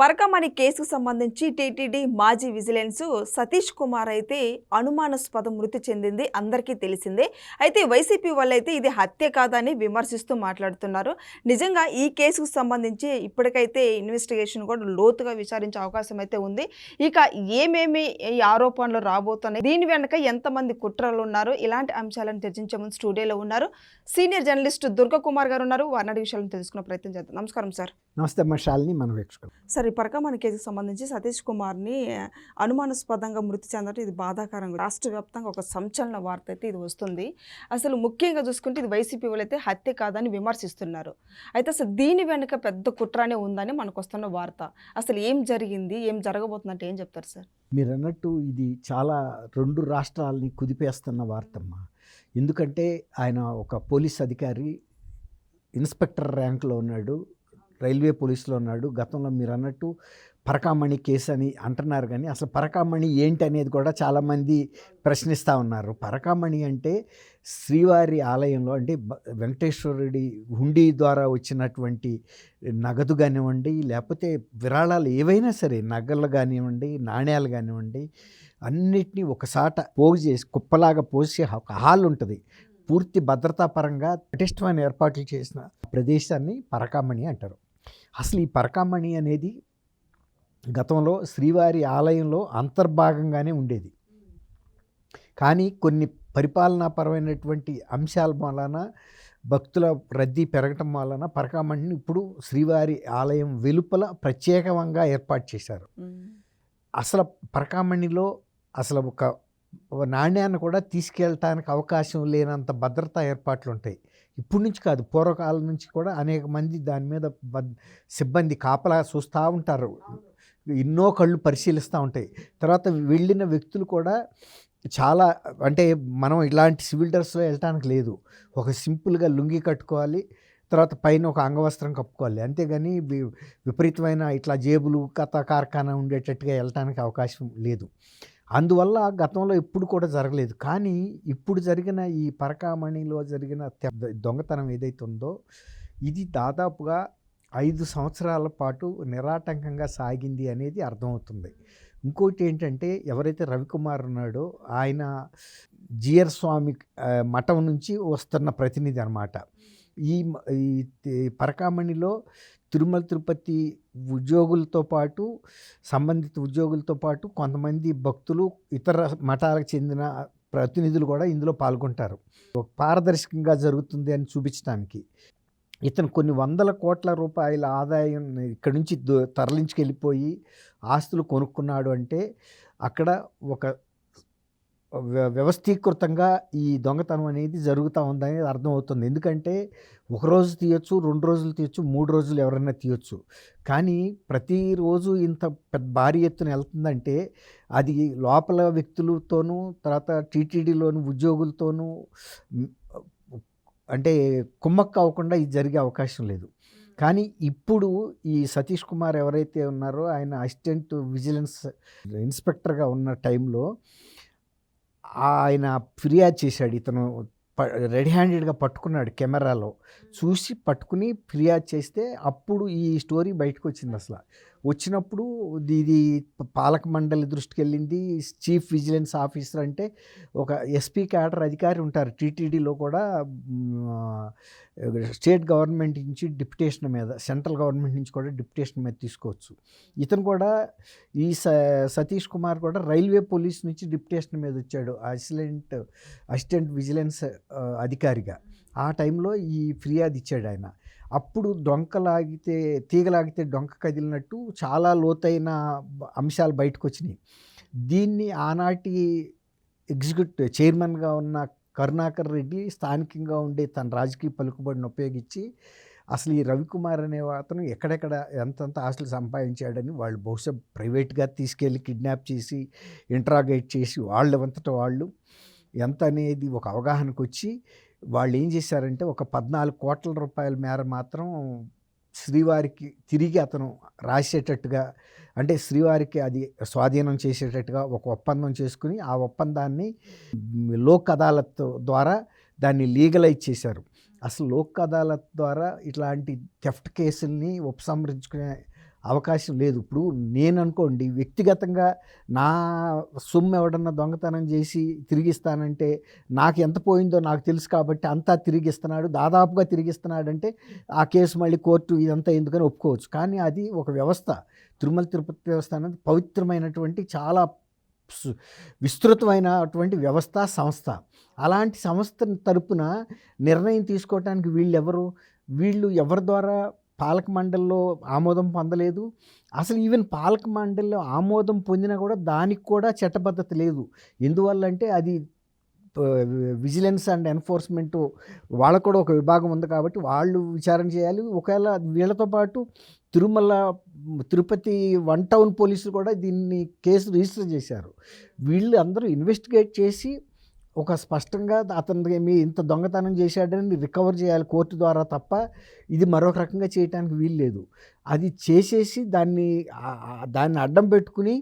పరకమణి కేసుకు సంబంధించి టీటీడీ మాజీ విజిలెన్స్ సతీష్ కుమార్ అయితే అనుమానాస్పద మృతి చెందింది అందరికీ తెలిసిందే. అయితే వైసీపీ వాళ్ళైతే ఇది హత్య కాదని విమర్శిస్తూ మాట్లాడుతున్నారు. నిజంగా ఈ కేసుకు సంబంధించి ఇప్పటికైతే ఇన్వెస్టిగేషన్ కూడా లోతుగా విచారించే అవకాశం అయితే ఉంది. ఇక ఏమేమి ఈ ఆరోపణలు రాబోతున్నాయి? దీని వెనక ఎంతమంది కుట్రలు ఉన్నారు? ఇలాంటి అంశాలను చర్చించే ముందు స్టూడియోలో ఉన్నారు సీనియర్ జర్నలిస్ట్ దుర్గా కుమార్ గారు ఉన్నారు. వారిని విషయాలను తెలుసుకునే ప్రయత్నం చేద్దాం. నమస్కారం సార్. నమస్తే శాలిని మనం సార్ ఈ పరకమణి కేసుకు సంబంధించి సతీష్ కుమార్ని అనుమానాస్పదంగా మృతి చెందడం ఇది బాధాకరంగా రాష్ట్ర వ్యాప్తంగా ఒక సంచలన వార్త అయితే ఇది వస్తుంది. అసలు ముఖ్యంగా చూసుకుంటే ఇది వైసీపీ వాళ్ళైతే హత్య కాదని విమర్శిస్తున్నారు. అయితే అసలు దీని వెనుక పెద్ద కుట్రానే ఉందని మనకు వస్తున్న వార్త. అసలు ఏం జరిగింది? ఏం జరగబోతుందంటే ఏం చెప్తారు సార్? మీరు అన్నట్టు ఇది చాలా రెండు రాష్ట్రాలని కుదిపేస్తున్న వార్తమ్మ. ఎందుకంటే ఆయన ఒక పోలీస్ అధికారి ఇన్స్పెక్టర్ ర్యాంక్లో ఉన్నాడు. రైల్వే పోలీసులో ఉన్నాడు గతంలో మీరు అన్నట్టు పరకామణి కేసు అని అంటున్నారు కానీ అసలు పరకామణి ఏంటి అనేది కూడా చాలామంది ప్రశ్నిస్తూ ఉన్నారు. పరకామణి అంటే శ్రీవారి ఆలయంలో అంటే వెంకటేశ్వరుడి హుండీ ద్వారా వచ్చినటువంటి నగదు కానివ్వండి లేకపోతే విరాళాలు ఏవైనా సరే నగలు కానివ్వండి నాణ్యాలు కానివ్వండి అన్నిటినీ ఒకసాట పోగు చేసి కుప్పలాగా పోసి ఒక హాల్ ఉంటుంది. పూర్తి భద్రతాపరంగా పటిష్టమైన ఏర్పాట్లు చేసిన ప్రదేశాన్ని పరకామణి అంటారు. అసలు ఈ పరకామణి అనేది గతంలో శ్రీవారి ఆలయంలో అంతర్భాగంగానే ఉండేది. కానీ కొన్ని పరిపాలనాపరమైనటువంటి అంశాల వలన భక్తుల రద్దీ పెరగటం వలన పరకామణిని ఇప్పుడు శ్రీవారి ఆలయం వెలుపల ప్రత్యేకంగా ఏర్పాటు చేశారు. అసలు పరకామణిలో అసలు ఒక నాణ్యాన్ని కూడా తీసుకెళ్ళటానికి అవకాశం లేనంత భద్రతా ఏర్పాట్లు ఉంటాయి. ఇప్పటి నుంచి కాదు పూర్వకాలం నుంచి కూడా అనేక మంది దాని మీద బద్ సిబ్బంది కాపలా చూస్తూ ఉంటారు. ఎన్నో కళ్ళు పరిశీలిస్తూ ఉంటాయి. తర్వాత వెళ్ళిన వ్యక్తులు కూడా చాలా అంటే మనం ఇలాంటి సివిల్ డ్రెస్లో వెళ్ళటానికి లేదు. ఒక సింపుల్గా లుంగి కట్టుకోవాలి తర్వాత పైన ఒక అంగవస్త్రం కప్పుకోవాలి. అంతేగాని విపరీతమైన ఇట్లా జేబులు కథ కార్ఖానా ఉండేటట్టుగా వెళ్ళటానికి అవకాశం లేదు. అందువల్ల గతంలో ఎప్పుడు కూడా జరగలేదు. కానీ ఇప్పుడు జరిగిన ఈ పరకామణిలో జరిగిన దొంగతనం ఏదైతే ఉందో ఇది దాదాపుగా ఐదు సంవత్సరాల పాటు నిరాటంకంగా సాగింది అనేది అర్థమవుతుంది. ఇంకోటి ఏంటంటే ఎవరైతే రవికుమార్ ఉన్నాడో ఆయన జియర్ స్వామి మఠం నుంచి వస్తున్న ప్రతినిధి అనమాట ఈ పరకామణిలో తిరుమల తిరుపతి ఉద్యోగులతో పాటు సంబంధిత ఉద్యోగులతో పాటు కొంతమంది భక్తులు ఇతర మఠాలకు చెందిన ప్రతినిధులు కూడా ఇందులో పాల్గొంటారు. ఒక పారదర్శకంగా జరుగుతుంది అని చూపించడానికి. ఇతను కొన్ని వందల కోట్ల రూపాయల ఆదాయం ఇక్కడి నుంచి తరలించుకెళ్ళిపోయి ఆస్తులు కొనుక్కున్నాడు అంటే అక్కడ ఒక వ్యవస్థీకృతంగా ఈ దొంగతనం అనేది జరుగుతూ ఉందనేది అర్థమవుతుంది. ఎందుకంటే ఒక రోజు తీయొచ్చు రెండు రోజులు తీయొచ్చు మూడు రోజులు ఎవరైనా తీయొచ్చు. కానీ ప్రతిరోజు ఇంత పెద్ద భారీ ఎత్తున వెళ్తుందంటే అది లోపల వ్యక్తులతోనూ తర్వాత టీటీడీలోని ఉద్యోగులతోనూ అంటే కుమ్మక్క అవ్వకుండా ఇది జరిగే అవకాశం లేదు. కానీ ఇప్పుడు ఈ సతీష్ కుమార్ ఎవరైతే ఉన్నారో ఆయన అసిస్టెంట్ విజిలెన్స్ ఇన్స్పెక్టర్గా ఉన్న టైంలో ఆయన ఫిర్యాదు చేశాడు. ఇతను ప- రెడీ హ్యాండెడ్గా పట్టుకున్నాడు కెమెరాలో. చూసి పట్టుకుని ఫిర్యాదు చేస్తే అప్పుడు ఈ స్టోరీ బయటకు వచ్చింది అసలు వచ్చినప్పుడు ఇది పాలక మండలి దృష్టికి వెళ్ళింది. చీఫ్ విజిలెన్స్ ఆఫీసర్ అంటే ఒక ఎస్పీ క్యాడర్ అధికారి ఉంటారు. టీటీడీలో కూడా స్టేట్ గవర్నమెంట్ నుంచి డిప్యుటేషన్ మీద సెంట్రల్ గవర్నమెంట్ నుంచి కూడా డిప్యుటేషన్ మీద తీసుకోవచ్చు. ఇతను కూడా ఈ స సతీష్ కుమార్ కూడా రైల్వే పోలీస్ నుంచి డిప్యుటేషన్ మీద వచ్చాడు. అసిస్టెంట్ అసిస్టెంట్ విజిలెన్స్ అధికారిగా. ఆ టైంలో ఈ ఫిర్యాదు ఇచ్చాడు ఆయన. అప్పుడు డొంక లాగితే తీగ లాగితే డొంక కదిలినట్టు చాలా లోతైన అంశాలు బయటకు వచ్చినాయి దీన్ని ఆనాటి ఎగ్జిక్యూటివ్ చైర్మన్గా ఉన్న కరుణాకర్ రెడ్డి స్థానికంగా ఉండే తన రాజకీయ పలుకుబడిని ఉపయోగించి అసలు ఈ రవికుమార్ అనే అతను ఎక్కడెక్కడ ఎంతంత ఆస్తులు సంపాదించాడని వాళ్ళు బహుశా ప్రైవేట్గా తీసుకెళ్ళి కిడ్నాప్ చేసి ఇంట్రాగేట్ చేసి వాళ్ళవంతట వాళ్ళు ఎంత అనేది ఒక అవగాహనకు వచ్చి వాళ్ళు ఏం చేశారంటే ఒక పద్నాలుగు కోట్ల రూపాయల మేర మాత్రం శ్రీవారికి తిరిగి అతను రాసేటట్టుగా అంటే శ్రీవారికి అది స్వాధీనం చేసేటట్టుగా ఒక ఒప్పందం చేసుకుని ఆ ఒప్పందాన్ని లోక్ అదాలత్ ద్వారా దాన్ని లీగలైజ్ చేశారు. అసలు లోక్ అదాలత్ ద్వారా ఇట్లాంటి థెఫ్ట్ కేసుల్ని ఉపసంహరించుకునే అవకాశం లేదు. ఇప్పుడు నేను అనుకోండి వ్యక్తిగతంగా నా సొమ్ము ఎవడన్నా దొంగతనం చేసి తిరిగిస్తానంటే నాకు ఎంత పోయిందో నాకు తెలుసు కాబట్టి అంతా తిరిగిస్తున్నాడు దాదాపుగా తిరిగిస్తున్నాడంటే ఆ కేసు మళ్ళీ కోర్టు ఇదంతా ఎందుకని ఒప్పుకోవచ్చు. కానీ అది ఒక వ్యవస్థ. తిరుమల తిరుపతి వ్యవస్థ అనేది పవిత్రమైనటువంటి చాలా విస్తృతమైన విస్తృతమైనటువంటి వ్యవస్థ సంస్థ. అలాంటి సంస్థ తరపున నిర్ణయం తీసుకోవటానికి వీళ్ళు ఎవరు వీళ్ళు ఎవరి ద్వారా పాలక మండలిలో ఆమోదం పొందలేదు. అసలు ఈవెన్ పాలక మండలిలో ఆమోదం పొందినా కూడా దానికి కూడా చట్టబద్ధత లేదు. ఎందువల్ల అంటే అది విజిలెన్స్ అండ్ ఎన్ఫోర్స్మెంట్ వాళ్ళకు కూడా ఒక విభాగం ఉంది కాబట్టి వాళ్ళు విచారణ చేయాలి. ఒకవేళ వీళ్ళతో పాటు తిరుమల తిరుపతి వన్ టౌన్ పోలీసులు కూడా దీన్ని కేసు రిజిస్టర్ చేశారు. వీళ్ళు అందరూ ఇన్వెస్టిగేట్ చేసి ఒక స్పష్టంగా అతను మీ ఇంత దొంగతనం చేశాడని రికవర్ చేయాలి కోర్టు ద్వారా తప్ప ఇది మరొక రకంగా చేయడానికి వీలు లేదు. అది చేసేసి దాన్ని దాన్ని అడ్డం పెట్టుకుని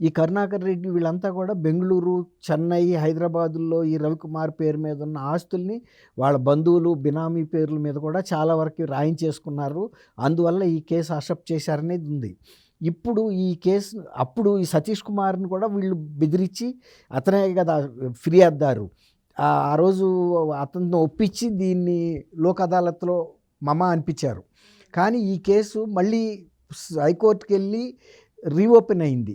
ఈ కరుణాకర్ రెడ్డి వీళ్ళంతా కూడా బెంగళూరు చెన్నై హైదరాబాదుల్లో ఈ రవికుమార్ పేరు మీద ఉన్న ఆస్తుల్ని వాళ్ళ బంధువులు బినామీ పేర్ల మీద కూడా చాలా వరకు రాయించేసుకున్నారు. అందువల్ల ఈ కేసు అసెప్ట్ చేశారనేది ఉంది. ఇప్పుడు ఈ కేసు అప్పుడు ఈ సతీష్ కుమార్ని కూడా వీళ్ళు బెదిరించి అతనే కదా ఫిర్యాదుదారు ఆ రోజు అతను ఒప్పించి దీన్ని లోక్ అదాలత్లో మమ అనిపించారు. కానీ ఈ కేసు మళ్ళీ హైకోర్టుకెళ్ళి హైకోర్టుకి వెళ్ళి రీఓపెన్ అయింది.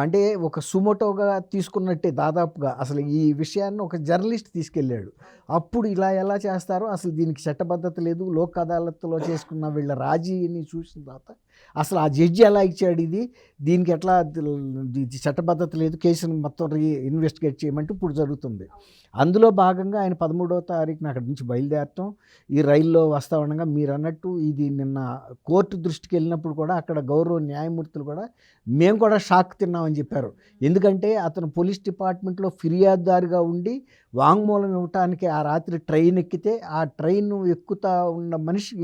అంటే ఒక సుమోటోగా తీసుకున్నట్టే దాదాపుగా అసలు ఈ విషయాన్ని ఒక జర్నలిస్ట్ తీసుకెళ్ళాడు. అప్పుడు ఇలా ఎలా చేస్తారో అసలు దీనికి చట్టబద్ధత లేదు. లోక్ అదాలత్లో చేసుకున్న వీళ్ళ రాజీని చూసిన తర్వాత అసలు ఆ జడ్జి ఎలా ఇచ్చాడు ఇది? దీనికి ఎట్లా చట్టబద్ధత లేదు. కేసును మొత్తం రీ ఇన్వెస్టిగేట్ చేయమంటే ఇప్పుడు జరుగుతుంది. అందులో భాగంగా ఆయన పదమూడవ తారీఖున అక్కడి నుంచి బయలుదేరటం. ఈ రైల్లో వస్తా ఉండగా మీరు అన్నట్టు ఇది నిన్న కోర్టు దృష్టికి వెళ్ళినప్పుడు కూడా అక్కడ గౌరవ న్యాయమూర్తులు కూడా మేము కూడా షాక్ తిన్నాం అని చెప్పారు. ఎందుకంటే అతను పోలీస్ డిపార్ట్మెంట్లో ఫిర్యాదుదారుగా ఉండి వాంగ్మూలం ఇవ్వటానికి ఆ రాత్రి ట్రైన్ ఎక్కితే ఆ ట్రైన్ ఎక్కుతా ఉన్న మనిషి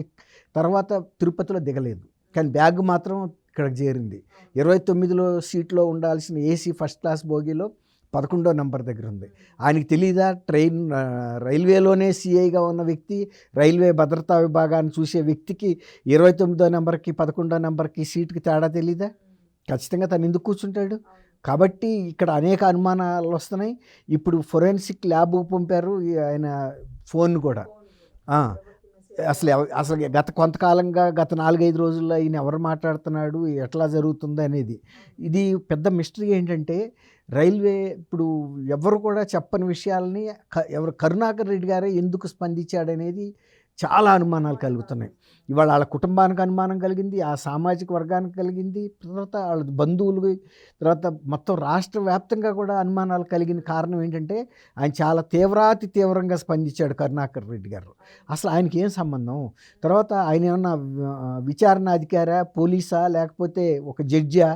తర్వాత తిరుపతిలో దిగలేదు. కానీ బ్యాగ్ మాత్రం ఇక్కడికి చేరింది. ఇరవై తొమ్మిదిలో సీట్లో ఉండాల్సిన ఏసీ ఫస్ట్ క్లాస్ బోగీలో పదకొండో నెంబర్ దగ్గర ఉంది. ఆయనకి తెలీదా? ట్రైన్ రైల్వేలోనే సిఐగా ఉన్న వ్యక్తి రైల్వే భద్రతా విభాగాన్ని చూసే వ్యక్తికి ఇరవై తొమ్మిదో నెంబర్కి పదకొండో నెంబర్కి సీట్కి తేడా తెలీదా? ఖచ్చితంగా తను ఎందుకు కూర్చుంటాడు? కాబట్టి ఇక్కడ అనేక అనుమానాలు వస్తున్నాయి. ఇప్పుడు ఫొరెన్సిక్ ల్యాబ్ పంపారు ఆయన ఫోన్ కూడా. అసలు ఎవ- అసలు గత కొంతకాలంగా గత నాలుగైదు రోజుల్లో ఈయన ఎవరు మాట్లాడుతున్నాడు ఎట్లా జరుగుతుంది అనేది. ఇది పెద్ద మిస్టరీ ఏంటంటే రైల్వే ఇప్పుడు ఎవరు కూడా చెప్పని విషయాల్ని క- ఎవరు కరుణాకర్ రెడ్డి గారే ఎందుకు స్పందించాడనేది చాలా అనుమానాలు కలుగుతున్నాయి. ఇవాళ వాళ్ళ కుటుంబానికి అనుమానం కలిగింది ఆ సామాజిక వర్గానికి కలిగింది తర్వాత వాళ్ళ బంధువులు తర్వాత మొత్తం రాష్ట్ర వ్యాప్తంగా కూడా అనుమానాలు కలిగిన కారణం ఏంటంటే ఆయన చాలా తీవ్రాతి తీవ్రంగా స్పందించాడు కరుణాకర్ రెడ్డి గారు. అసలు ఆయనకి ఏం సంబంధం? తర్వాత ఆయన ఏమన్నా విచారణ అధికారా పోలీసా లేకపోతే ఒక జడ్జా?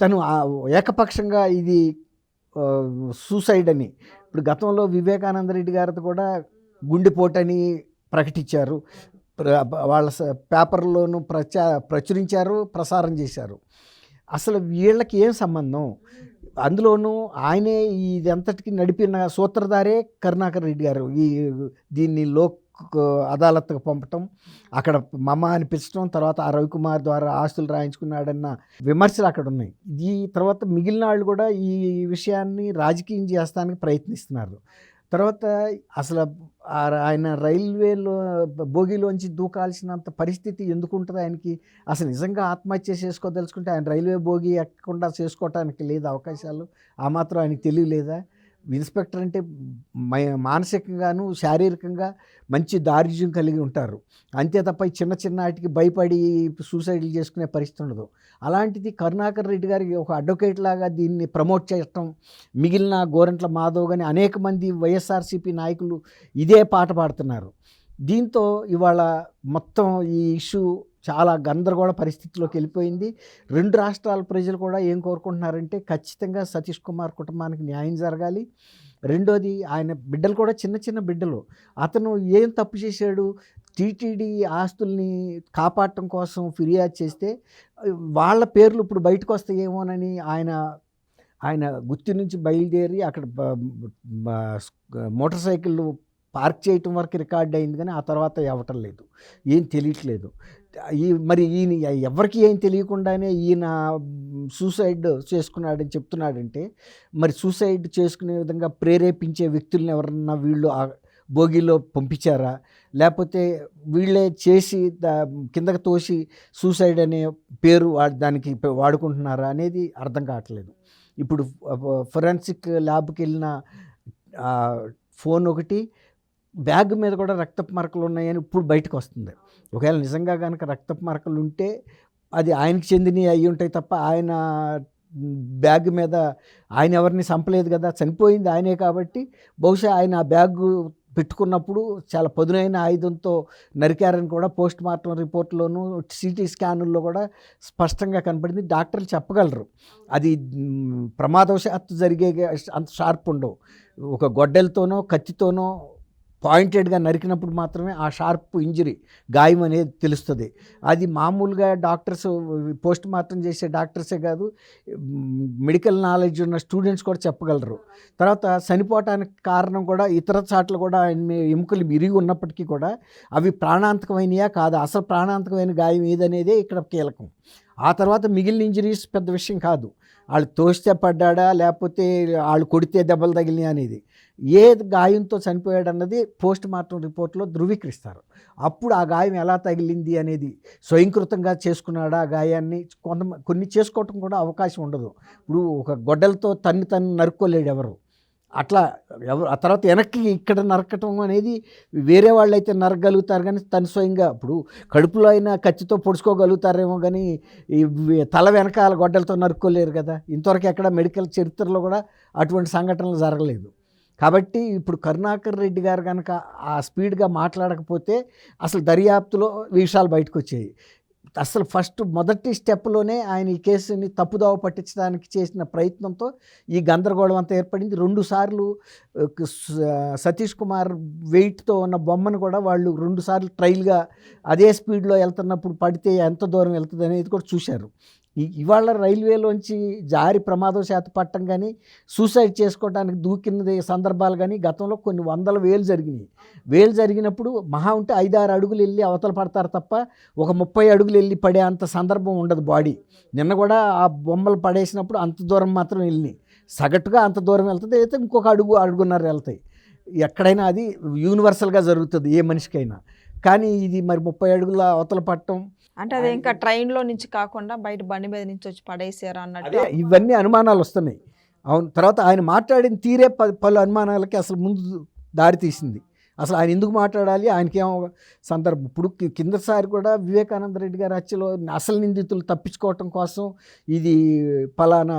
తను ఏకపక్షంగా ఇది సూసైడ్ అని. ఇప్పుడు గతంలో వివేకానంద రెడ్డి గారితో కూడా గుండెపోటని ప్రకటించారు. వాళ్ళ స- పేపర్లోనూ ప్రచా ప్రచురించారు ప్రసారం చేశారు. అసలు వీళ్ళకి ఏం సంబంధం? అందులోనూ ఆయనే ఇదంతటికి నడిపిన సూత్రధారే కరుణాకర్ రెడ్డి గారు. ఈ దీన్ని లోక్ అదాలత్కు పంపటం అక్కడ మమ అనిపించడం తర్వాత ఆ రవికుమార్ ద్వారా ఆస్తులు రాయించుకున్నాడన్న విమర్శలు అక్కడ ఉన్నాయి. ఈ తర్వాత మిగిలిన వాళ్ళు కూడా ఈ విషయాన్ని రాజకీయం చేస్తానికి ప్రయత్నిస్తున్నారు. తర్వాత అసలు ఆయన రైల్వేలో బోగిలోంచి దూకాల్సినంత పరిస్థితి ఎందుకు ఉంటుంది ఆయనకి? అసలు నిజంగా ఆత్మహత్య చేసుకోదలుచుకుంటే ఆయన రైల్వే బోగి ఎక్కకుండా చేసుకోవటానికి లేదు అవకాశాలు? ఆ మాత్రం ఆయనకి తెలియలేదా? ఇన్స్పెక్టర్ అంటే మై- మానసికంగాను శారీరకంగా మంచి దారిద్ర్యం కలిగి ఉంటారు. అంతే తప్ప చిన్న చిన్న వాటికి భయపడి సూసైడ్లు చేసుకునే పరిస్థితి ఉండదు. అలాంటిది కరుణాకర్ రెడ్డి గారికి ఒక అడ్వకేట్ లాగా దీన్ని ప్రమోట్ చేయటం మిగిలిన గోరంట్ల మాధవ్ కానీ అనేక మంది వైఎస్ఆర్సీపీ నాయకులు ఇదే పాట పాడుతున్నారు. దీంతో ఇవాళ మొత్తం ఈ ఇష్యూ చాలా గందరగోళ పరిస్థితిలోకి వెళ్ళిపోయింది. రెండు రాష్ట్రాల ప్రజలు కూడా ఏం కోరుకుంటున్నారంటే ఖచ్చితంగా సతీష్ కుమార్ కుటుంబానికి న్యాయం జరగాలి. రెండోది ఆయన బిడ్డలు కూడా చిన్న చిన్న బిడ్డలు. అతను ఏం తప్పు చేశాడు? టీటీడీ ఆస్తుల్ని కాపాడటం కోసం ఫిర్యాదు చేస్తే వాళ్ళ పేర్లు ఇప్పుడు బయటకు వస్తాయేమోనని ఆయన ఆయన గుత్తి నుంచి బయలుదేరి అక్కడ మోటార్ సైకిళ్ళు పార్క్ చేయటం వరకు రికార్డ్ అయింది కానీ ఆ తర్వాత ఇవ్వటం లేదు. ఏం తెలియట్లేదు. ఈ మరి ఈయన ఎవరికి ఏం తెలియకుండానే ఈయన సూసైడ్ చేసుకున్నాడని చెప్తున్నాడంటే మరి సూసైడ్ చేసుకునే విధంగా ప్రేరేపించే వ్యక్తులను ఎవరన్నా వీళ్ళు ఆ భోగిలో పంపించారా? లేకపోతే వీళ్ళే చేసి దా- కిందకు తోసి సూసైడ్ అనే పేరు వా- దానికి వాడుకుంటున్నారా అనేది అర్థం కావట్లేదు. ఇప్పుడు ఫొరెన్సిక్ ల్యాబ్కి వెళ్ళిన ఫోన్ ఒకటి బ్యాగ్ మీద కూడా రక్తపు మరకలు ఉన్నాయని ఇప్పుడు బయటకు వస్తుంది. ఒకవేళ నిజంగా కనుక రక్తపు మరకలు ఉంటే అది ఆయనకి చెందినవి అయి ఉంటాయి తప్ప ఆయన బ్యాగ్ మీద ఆయన ఎవరిని చంపలేదు కదా చనిపోయింది ఆయనే కాబట్టి బహుశా ఆయన ఆ బ్యాగ్ పెట్టుకున్నప్పుడు చాలా పదునైన ఆయుధంతో నరికారని కూడా పోస్ట్ మార్టం రిపోర్ట్లోనూ సిటీ స్కానుల్లో కూడా స్పష్టంగా కనపడింది. డాక్టర్లు చెప్పగలరు. అది ప్రమాదవశాత్తు జరిగే అంత షార్ప్ ఉండవు. ఒక గొడ్డలతోనో కత్తితోనో పాయింటెడ్గా నరికినప్పుడు మాత్రమే ఆ షార్ప్ ఇంజరీ గాయం అనేది తెలుస్తుంది. అది మామూలుగా డాక్టర్స్ పోస్ట్ మార్టం చేసే డాక్టర్సే కాదు మెడికల్ నాలెడ్జ్ ఉన్న స్టూడెంట్స్ కూడా చెప్పగలరు. తర్వాత చనిపోవటానికి కారణం కూడా ఇతర చాట్లు కూడా ఎముకలు విరిగి ఉన్నప్పటికీ కూడా అవి ప్రాణాంతకమైనయా కాదా? అసలు ప్రాణాంతకమైన గాయం ఏదనేదే ఇక్కడ కీలకం. ఆ తర్వాత మిగిలిన ఇంజరీస్ పెద్ద విషయం కాదు. వాళ్ళు తోస్తే పడ్డాడా లేకపోతే వాళ్ళు కొడితే దెబ్బలు తగిలినాయి అనేది. ఏ గాయంతో చనిపోయాడు అన్నది పోస్ట్ మార్టం రిపోర్ట్లో ధృవీకరిస్తారు. అప్పుడు ఆ గాయం ఎలా తగిలింది అనేది స్వయంకృతంగా చేసుకున్నాడా ఆ గాయాన్ని? కొంత కొన్ని చేసుకోవటం కూడా అవకాశం ఉండదు. ఇప్పుడు ఒక గొడ్డలతో తన్ని తను నరుక్కోలేడు ఎవరు. అట్లా ఎవరు ఆ తర్వాత వెనక్కి ఇక్కడ నరకటం అనేది వేరే వాళ్ళు అయితే నరకగలుగుతారు కానీ తను స్వయంగా ఇప్పుడు కడుపులో అయినా కత్తితో పొడుచుకోగలుగుతారేమో కానీ ఈ తల వెనకాల గొడ్డలతో నరుక్కోలేరు కదా. ఇంతవరకు ఎక్కడ మెడికల్ చరిత్రలో కూడా అటువంటి సంఘటనలు జరగలేదు. కాబట్టి ఇప్పుడు కరుణాకర్ రెడ్డి గారు కనుక ఆ స్పీడ్గా మాట్లాడకపోతే అసలు దర్యాప్తులో విషయాలు బయటకు వచ్చాయి అసలు ఫస్ట్ మొదటి స్టెప్లోనే ఆయన ఈ కేసుని తప్పుదోవ పట్టించడానికి చేసిన ప్రయత్నంతో ఈ గందరగోళం అంతా ఏర్పడింది. రెండు సార్లు సతీష్ కుమార్ వెయిట్తో ఉన్న బొమ్మను కూడా వాళ్ళు రెండుసార్లు ట్రైల్గా అదే స్పీడ్లో వెళ్తున్నప్పుడు పడితే ఎంత దూరం వెళ్తుంది అనేది కూడా చూశారు. ఇవాళ రైల్వేలోంచి జారి ప్రమాదం శాత పట్టం కానీ సూసైడ్ చేసుకోవడానికి దూకినది సందర్భాలు కానీ గతంలో కొన్ని వందల వేలు జరిగినాయి. వేలు జరిగినప్పుడు మహా ఉంటే ఐదారు అడుగులు వెళ్ళి అవతల పడతారు తప్ప ఒక ముప్పై అడుగులు వెళ్ళి పడే అంత సందర్భం ఉండదు బాడీ. నిన్న కూడా ఆ బొమ్మలు పడేసినప్పుడు అంత దూరం మాత్రం వెళ్ళినాయి సగటుగా అంత దూరం వెళ్తుంది అయితే ఇంకొక అడుగు అడుగున్నర వెళ్తాయి. ఎక్కడైనా అది యూనివర్సల్గా జరుగుతుంది ఏ మనిషికైనా. కానీ ఇది మరి ముప్పై అడుగుల అవతల పట్టడం అంటే అది ఇంకా ట్రైన్లో నుంచి కాకుండా బయట బండి మీద నుంచి వచ్చి పడేసారు అన్నట్టు. ఇవన్నీ అనుమానాలు వస్తున్నాయి. అవును తర్వాత ఆయన మాట్లాడిన తీరే ప- పలు అనుమానాలకి అసలు ముందు దారి తీసింది. అసలు ఆయన ఎందుకు మాట్లాడాలి? ఆయనకేమో సందర్భం. ఇప్పుడు కిందసారి కూడా వివేకానంద రెడ్డి గారి హత్యలో అసలు నిందితులు తప్పించుకోవటం కోసం ఇది పలానా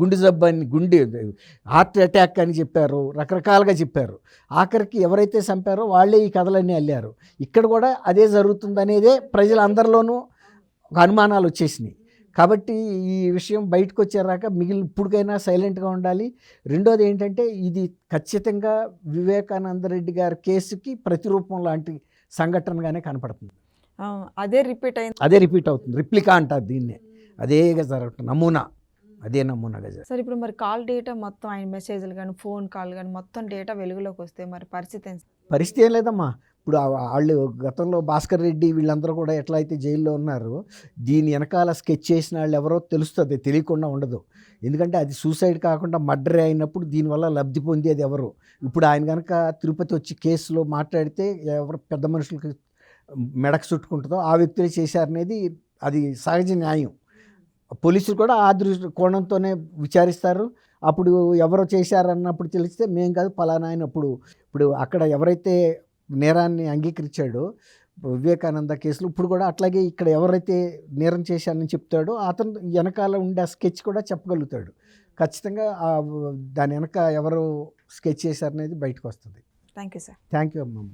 గుండె జబ్బు అని గుండె హార్ట్ అటాక్ అని చెప్పారు. రకరకాలుగా చెప్పారు. ఆఖరికి ఎవరైతే చంపారో వాళ్ళే ఈ కథలన్నీ అల్లారు. ఇక్కడ కూడా అదే జరుగుతుందనేదే ప్రజలందరిలోనూ ఒక అనుమానాలు వచ్చేసినాయి. కాబట్టి ఈ విషయం బయటకు వచ్చేరాక మిగిలిన ఇప్పటికైనా సైలెంట్గా ఉండాలి. రెండోది ఏంటంటే ఇది ఖచ్చితంగా వివేకానంద రెడ్డి గారి కేసుకి ప్రతిరూపం లాంటి సంఘటనగానే కనపడుతుంది. అదే రిపీట్ అయింది. అదే రిపీట్ అవుతుంది. రిప్లికా అంటారు దీన్నే. అదేగా జరగటం. నమూనా. అదే నమూనాగా జరగదు సార్ ఇప్పుడు మరి కాల్ డేటా మొత్తం ఆయన మెసేజ్లు కానీ ఫోన్ కాల్ కానీ మొత్తం డేటా వెలుగులోకి వస్తే మరి పరిస్థితి? పరిస్థితి ఏం లేదమ్మా. ఇప్పుడు వాళ్ళు గతంలో భాస్కర్ రెడ్డి వీళ్ళందరూ కూడా ఎట్లా అయితే జైల్లో ఉన్నారో దీని వెనకాల స్కెచ్ చేసిన వాళ్ళు ఎవరో తెలుస్తుంది తెలియకుండా ఉండదు. ఎందుకంటే అది సూసైడ్ కాకుండా మర్డర్ అయినప్పుడు దీనివల్ల లబ్ధి పొందేది ఎవరు? ఇప్పుడు ఆయన కనుక తిరుపతి వచ్చి కేసులో మాట్లాడితే ఎవరు పెద్ద మనుషులకి మెడకు చుట్టుకుంటుందో ఆ వ్యక్తులే చేశారనేది అది సహజ న్యాయం. పోలీసులు కూడా ఆ దృష్టి కోణంతోనే విచారిస్తారు. అప్పుడు ఎవరో చేశారన్నప్పుడు తెలిస్తే మేము కాదు పలానా అయినప్పుడు ఇప్పుడు అక్కడ ఎవరైతే నేరాన్ని అంగీకరించాడో. వివేకానంద కేసులో ఇప్పుడు కూడా అట్లాగే ఇక్కడ ఎవరైతే నేరం చేశారని చెప్తాడో అతను వెనకాల ఉండే ఆ స్కెచ్ కూడా చెప్పగలుగుతాడు. ఖచ్చితంగా దాని వెనక ఎవరు స్కెచ్ చేశారనేది బయటకు వస్తుంది. Thank you sir. Thank you అమ్మ